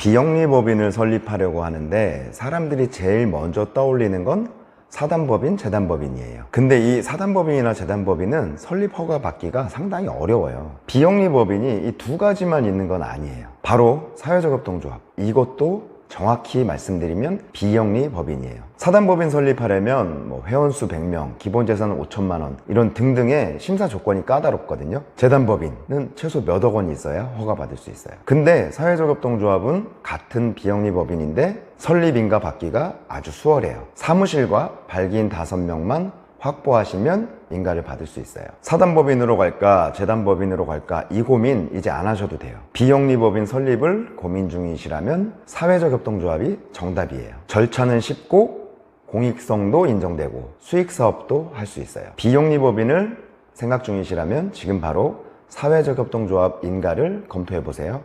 비영리법인을 설립하려고 하는데 사람들이 제일 먼저 떠올리는 건 사단법인, 재단법인이에요. 근데 이 사단법인이나 재단법인은 설립 허가 받기가 상당히 어려워요. 비영리법인이 이 두 가지만 있는 건 아니에요. 바로 사회적 협동조합. 이것도 정확히 말씀드리면 비영리 법인이에요. 사단법인 설립하려면 뭐 회원 수 100명, 기본 재산은 5천만 원 이런 등등의 심사 조건이 까다롭거든요. 재단법인은 최소 몇억 원이 있어야 허가 받을 수 있어요. 근데 사회적 협동조합은 같은 비영리 법인인데 설립인가 받기가 아주 수월해요. 사무실과 발기인 5명만 확보하시면 인가를 받을 수 있어요. 사단법인으로 갈까, 재단법인으로 갈까, 이 고민 이제 안 하셔도 돼요. 비영리법인 설립을 고민 중이시라면 사회적 협동조합이 정답이에요. 절차는 쉽고 공익성도 인정되고 수익 사업도 할 수 있어요. 비영리법인을 생각 중이시라면 지금 바로 사회적 협동조합 인가를 검토해 보세요.